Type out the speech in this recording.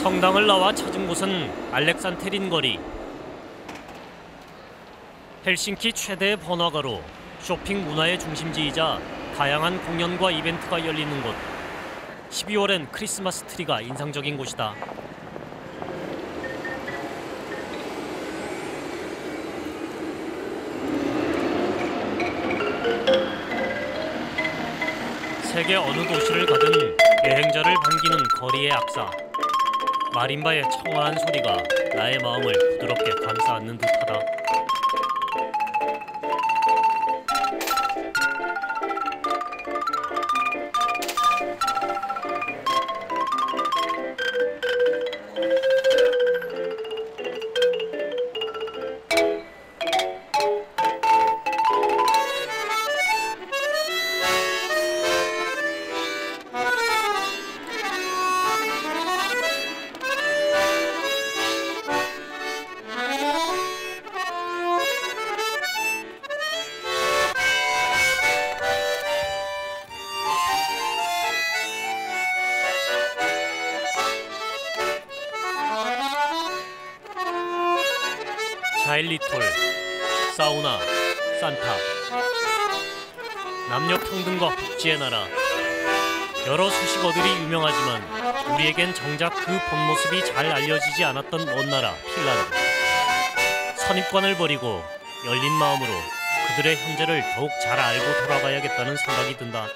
성당을 나와 찾은 곳은 알렉산테린 거리. 헬싱키 최대의 번화가로 쇼핑 문화의 중심지이자 다양한 공연과 이벤트가 열리는 곳. 12월엔 크리스마스 트리가 인상적인 곳이다. 세계 어느 도시를 가든 여행자를 반기는 거리의 악사. 마림바의 청아한 소리가 나의 마음을 부드럽게 감싸 안는 듯하다. 자일리톨, 사우나, 산타. 남녀 평등과 복지의 나라. 여러 수식어들이 유명하지만 우리에겐 정작 그 본 모습이 잘 알려지지 않았던 먼 나라 핀란드. 선입관을 버리고 열린 마음으로 그들의 현재를 더욱 잘 알고 돌아가야겠다는 생각이 든다.